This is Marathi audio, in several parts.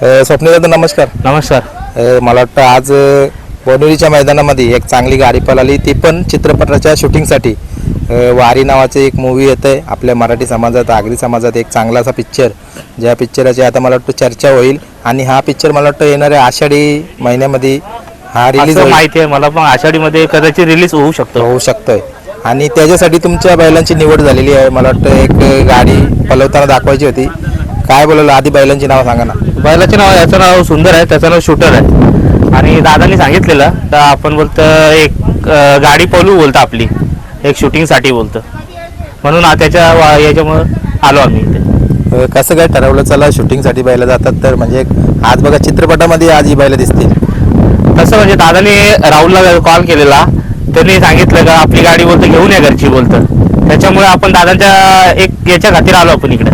स्वप्नील दादा नमस्कार. नमस्कार. अ, मला वाटतं आज अ, बोनिवलीच्या मैदानामध्ये एक चांगली गाडी पळाली. ती पण चित्रपटाच्या शूटिंगसाठी. अ, वारी नावाचे एक मूवी येत आहे आपल्या मराठी समाजात आगरी समाजात एक चांगला असा पिक्चर ज्या पिक्चराची आता मला वाटतं चर्चा होईल. आणि हा पिक्चर मला वाटतं येणाऱ्या आषाढी महिन्यामध्ये हा रिलीज असं माहिती आहे मला पण आषाढीमध्ये कदाचित रिलीज होऊ शकतो. होऊ शकतोय. आणि त्याच्यासाठी तुमच्या बैलांची निवड झालेली आहे. मला वाटतं एक गाडी पलवताना दाखवायची होती. काय बोलायला आधी बैलांची नावं सांगा ना. बैलाचे नाव याचं नाव सुंदर आहे त्याचं नाव शूटर आहे. आणि दादांनी सांगितलेलं तर आपण बोलतं एक अं, गाडी पळू बोलतं आपली. एक शूटिंगसाठी बोलतं. म्हणून आ- त्याच्या वा- याच्यामुळं आलो आम्ही इथे. अ, कसं काय ठरवलं चला शूटिंगसाठी बैला जातात तर म्हणजे आज बघा चित्रपटामध्ये आज ही बैलं दिसतील. तसं म्हणजे दादाने राहुलला कॉल केलेला. त्यांनी सांगितलं का आपली गाडी बोलतं घेऊन या घरची बोलतं. त्याच्यामुळे आपण दादांच्या एक याच्या खातीर आलो आपण इकडे.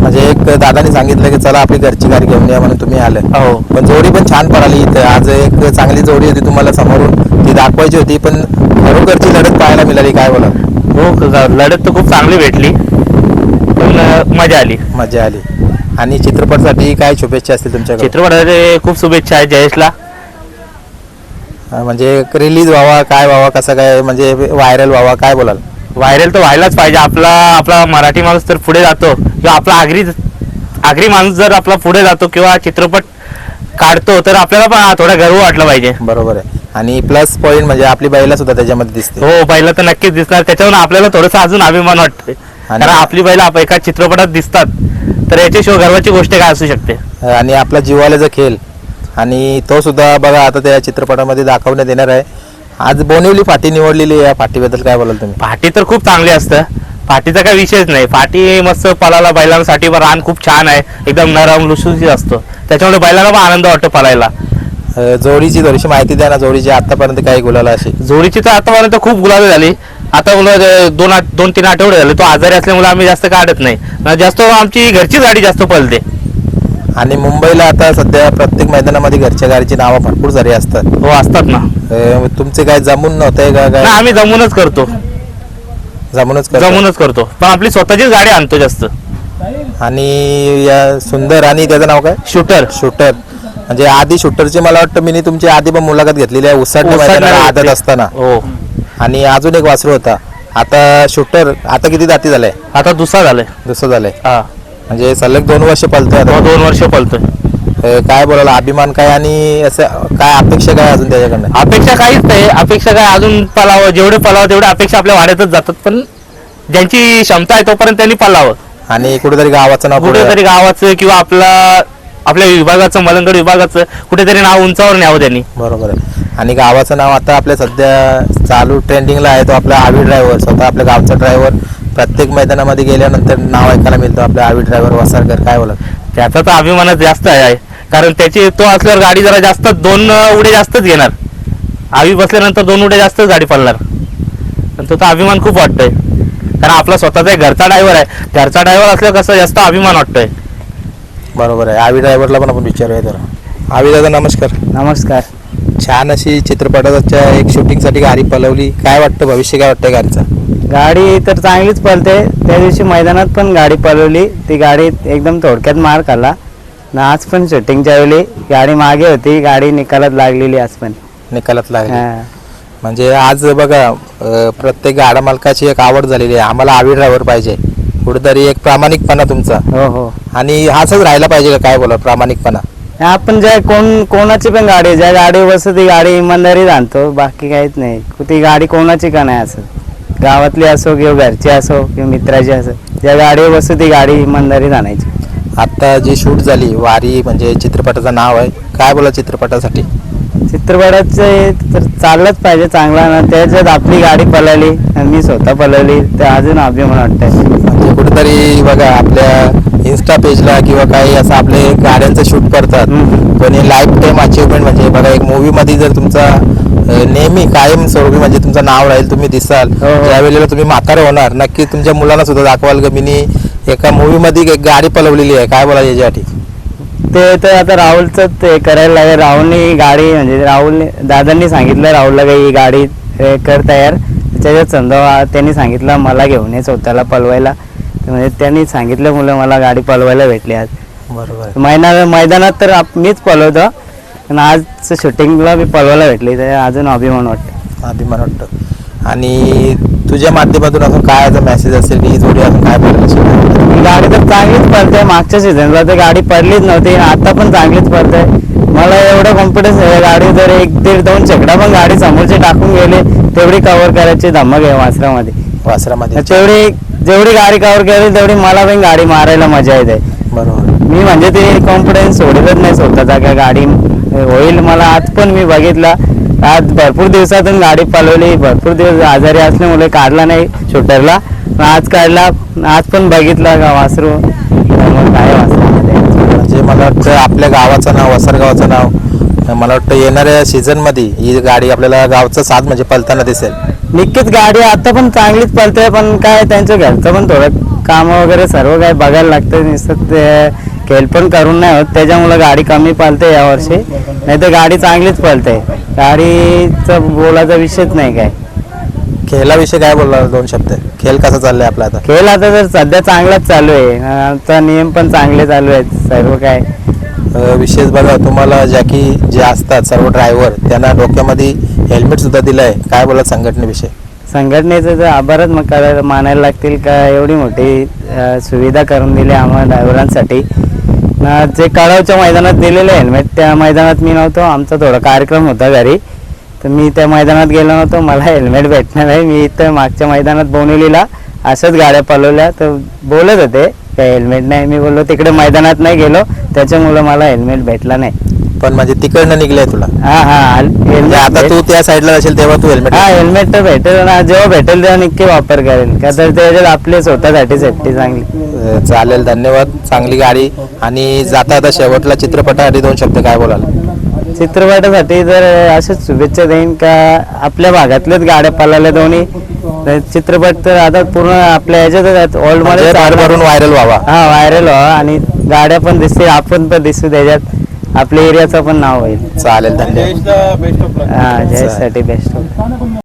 म्हणजे एक दादाने सांगितलं की चला आपली घरची गाडी घेऊन या म्हणून तुम्ही आले. हो. पण जोडी पण छान पळाली इथं. आज एक चांगली जोडी होती तुम्हाला समोरून. ती दाखवायची होती पण खरोखरची लढत पाहायला मिळाली. काय बोला हो लढत तर खूप चांगली भेटली. पण मजा आली. मजा आली. आणि चित्रपटासाठी काय शुभेच्छा असतील तुमच्याकडे चित्रपटाचे खूप शुभेच्छा आहेत जयेशला. म्हणजे रिलीज व्हावा काय व्हावा कसं काय म्हणजे व्हायरल व्हावा काय बोलाल? व्हायरल तर व्हायलाच पाहिजे. आपला आपला मराठी माणूस तर पुढे जातो. किंवा आपला आगरी आगरी माणूस जर आपला पुढे जातो किंवा चित्रपट काढतो तर आपल्याला पण थोडा गर्व वाटला पाहिजे. बरोबर आहे. आणि प्लस पॉईंट म्हणजे आपली बैला सुद्धा त्याच्यामध्ये दिसते. हो बैला तर नक्कीच दिसणार. त्याच्यावरून आपल्याला थोडंसं अजून अभिमान वाटते कारण आपली बैला एका चित्रपटात दिसतात. तर याच्याशिवाय गर्वाची गोष्ट काय असू शकते? आणि आपला जिवाल्याचा खेळ. आणि तो सुद्धा बघा आता त्या चित्रपटामध्ये दाखवण्यात येणार आहे. आज बोनिवली फाटी निवडलेली आहे. या फाटीबद्दल काय बोलाल तुम्ही? फाटी तर खूप चांगली असतं. फाटीचा काही विषयच नाही. फाटी मस्त पलाला बैलांसाठी रान खूप छान आहे. एकदम नरम लुसलुशीत असतो. त्याच्यामुळे बैलांना पण आनंद वाटतो पलायला अ, जोडीची थोडीशी माहिती द्या ना. जोडीची आतापर्यंत काही गुलाला अशी? जोडीची तर आतापर्यंत खूप गुलाबी झाली. आता मुलं अं, दोन आठ- दोन तीन आठवडे झाले. तो आजारी असल्यामुळे आम्ही जास्त काढत नाही. न जास्त आमची घरचीच गाडी जास्त पळते. आणि मुंबईला आता सध्या प्रत्येक मैदानामध्ये घरच्या गाडीची नावं भरपूर सारी असतात. हो असतात ना. अ, तुमचे काय जमून नव्हते का काय आम्ही जमूनच करतो. जमूनच करता? जमूनच करतो. पण आपली स्वतःचीच गाडी आणतो जास्त. आणि या सुंदर आणि त्याचं नाव काय? शूटर. शूटर. म्हणजे आधी शूटरची मला वाटतं मी तुमची आधी पण मुलाखत घेतलेली आहे. उसाटणे मैदानाला आदत असताना. हो. आणि अजून एक वासरू होता. आता शूटर आता किती दाती झालाय आता दुसरा झालाय. दुसरं झालंय. हा. म्हणजे सलग दोन वर्ष पलतोय आता. दोन वर्ष पळतोय. अं, काय बोलायला अभिमान काय आणि असं काय अपेक्षा काय अजून त्याच्याकडनं? अपेक्षा काहीच नाही. अपेक्षा काय अजून पलावं जेवढे पलावं तेवढे अपेक्षा आपल्या वाढतच जातात. पण ज्यांची क्षमता आहे तोपर्यंत त्यांनी पलावं. आणि कुठेतरी गावाचं नाव पुढे कुठेतरी गावाचं किंवा आपला आपल्या विभागाचं मलंगड विभागाचं कुठेतरी नाव उंचावर न्यावं त्यांनी. बरोबर आहे. आणि गावाचं नाव आता आपल्या सध्या चालू ट्रेंडिंगला आहे. तो आपला आवी ड्रायव्हर स्वतः आपल्या गावचा ड्रायव्हर प्रत्येक मैदानामध्ये गेल्यानंतर नाव ऐकायला मिळतं. आपल्या आवी ड्रायव्हर वसारकर काय बोलत? त्याचा तर अभिमानच जास्त आहे. कारण त्याची तो असल्यावर गाडी जरा जास्त दोन उडे जास्तच घेणार. आवी बसल्यानंतर दोन उडे जास्तच गाडी पडणार. पण तो तर अभिमान खूप वाटतोय. कारण आपला स्वतःचा घरचा ड्रायव्हर आहे. घरचा ड्रायव्हर असल्यावर कसं जास्त अभिमान वाटतोय. बरोबर आहे. आवी ड्रायव्हरला पण आपण विचारूया जरा. आवी दादा नमस्कार. नमस्कार. छान अशी चित्रपटाच्या एक शूटिंगसाठी गाडी पलवली. काय वाटतं भविष्य? काय वाटतं गाडीचं? गाडी तर चांगलीच पळते त्या दिवशी मैदानात पण गाडी पळवली ती गाडी एकदम थोडक्यात मार खाल्ला. ना आज पण शूटिंगच्या वेळी गाडी मागे होती. गाडी निकालात लागलेली आज पण. निकालात लागली. हा. म्हणजे आज बघा अं, प्रत्येक गाडा मालकाची एक आवड झालेली आहे. आम्हाला आवी ड्रायव्हर पाहिजे. कुठेतरी एक प्रामाणिकपणा तुमचा. हो हो. आणि हाच राहायला पाहिजे का? काय बोला प्रामाणिकपणा. आपण ज्या कोण कोणाची पण गाडी ज्या गाडी बसत ती गाडी इमानदारी आणतो. बाकी काहीच नाही. ती गाडी कोणाची का नाही असं? गावातली असो किंवा घरची असो किंवा मित्राची असो ज्या गाडीवर बसतो ती गाडी इमानदारी आणायची. आता जी शूट झाली वारी म्हणजे चित्रपटाचं नाव आहे. काय बोला चित्रपटासाठी? चित्रपटाचे तर चाललंच पाहिजे चांगला ना. त्याच्यात आपली गाडी पळाली आणि मी स्वतः पळवली तर अजून अभिमान वाटतंय. म्हणजे कुठेतरी बघा आपल्या इन्स्टा पेजला किंवा काही असं आपले गाड्यांचं शूट करतात. हम्म. कोणी लाईफ टाईम अचिव्हमेंट म्हणजे बघा एक मूवी मध्ये जर तुमचा अं, नेहमी कायम स्वरूपी म्हणजे तुमचं नाव राहील तुम्ही दिसाल. हो, हो. वेळेला तुम्ही म्हातारे होणार नक्की तुमच्या मुलांना सुद्धा दाखवाल की? मी एका मूवी मध्ये एक गाडी पलवलेली आहे. काय बोला याच्यासाठी? ते तर आता राहुलचं ते करायला लागेल. राहुलनी गाडी म्हणजे राहुलने दादांनी सांगितलं राहुलला काही ही गाडी हे कर तयार. त्याच्यात समजा त्यांनी सांगितलं मला घेऊन ये स्वतःला पलवायला तर म्हणजे त्यांनी सांगितलं मुलं मला गाडी पलवायला भेटली आज. बरोबर. मैदान मैदानात तर आप- मीच पळवतो. पण आज शूटिंगला मी पळवायला भेटली ते अजून अभिमान वाटतं. अभिमान वाटतं. आणि तुझ्या माध्यमातून अजून काय मेसेज असेल की ही जोडी अजून काय पडेल गाडी तर चांगलीच पळते मागच्या सीझनला तर गाडी पडलीच नव्हती आता पण चांगलीच पळते मला एवढं कॉन्फिडन्स आहे गाडी जर एक दीड दोन चकडा पण गाडी समोरचे टाकून गेले तेवढी कव्हर करायची धमक आहे वासरामध्ये. वासरामध्ये. तेवढी जेवढी गाडी कव्हर केली तेवढी मला पण गाडी मारायला मजा येते. बरोबर. मी म्हणजे ते कॉन्फिडन्स सोडतच नाही स्वतःचा का गाडी होईल मला आज पण मी बघितला. आज भरपूर दिवसातून गाडी पळवली भरपूर दिवस आजारी असल्यामुळे काढला नाही शूटरला. आज काढला आज पण बघितला का वासरू? काय वासरूमध्ये? म्हणजे मला वाटतं आपल्या गावाचं नाव वसर गावाचं नाव मला वाटतं येणाऱ्या सीझनमध्ये ही गाडी आपल्याला गावचं साथ म्हणजे पलताना दिसेल. नक्कीच गाडी आता पण चांगलीच पळते पण काय त्यांचं घरचं पण थोडं काम वगैरे सर्व काय बघायला लागतं नुसतं ते खेळ पण करून नाही होत. त्याच्यामुळे गाडी कमी पळते यावर्षी नाही तर गाडी चांगलीच पळते गाडीचा बोलायचा विषयच नाही काय. खेळाविषयी काय बोलणार दोन शब्द? खेळ कसा चाललाय आपला आता? खेळ आता तर सध्या चांगलाच चालू आहे. आता नियम पण चांगले चालू आहेत सर्व काय. अं, विशेष बघा तुम्हाला ज्या की जे असतात सर्व ड्रायव्हर त्यांना डोक्यामध्ये हेल्मेट सुद्धा दिलंय. काय बोला संघटनेविषयी? संघटनेचं तर आभारच मग करायला मानायला लागतील का? एवढी मोठी अं, सुविधा करून दिली आम्हाला ड्रायव्हरांसाठी ना जे कळावच्या मैदानात दिलेलं हेल्मेट म्हणजे त्या मैदानात मी नव्हतो आमचा थोडा कार्यक्रम होता घरी. तर मी त्या मैदानात गेलो नव्हतो मला हेल्मेट भेटणार नाही. मी इथं मागच्या मैदानात बोनिलीला अशाच गाड्या पळवल्या. तर बोलत होते काय हेल्मेट नाही. मी बोललो तिकडे मैदानात नाही गेलो. त्याच्यामुळं मला हेल्मेट भेटला नाही. पण म्हणजे तिकडनं निघलंय तुला? हा हा. म्हणजे आता तू त्या साईडला असेल तेव्हा तू हेल्मेट हा हेल्मेट तर भेटेल. ना जेव्हा भेटेल तेव्हा नक्की वापर करेल का तर त्याच्यात आपली स्वतःसाठी सेफ्टी चांगली. चालेल. धन्यवाद. चांगली गाडी. आणि जाता आता शेवटला चित्रपटासाठी दोन शब्द काय बोलाल? चित्रपटासाठी जर अशाच शुभेच्छा देईन का आपल्या भागातल्याच गाड्या पळाल्या दोन्ही. तर चित्रपट तर आता पूर्ण आपल्या ह्याच्यातच ओल्ड म्हणजे मध्ये भरभरून व्हायरल व्हावा. हा व्हायरल व्हा आणि गाड्या पण दिसतील आपण पण दिसू त्याच्यात. आपल्या एरियाचं पण नाव होईल. चालेल धन्यवाद. हा जयसाठी बेस्ट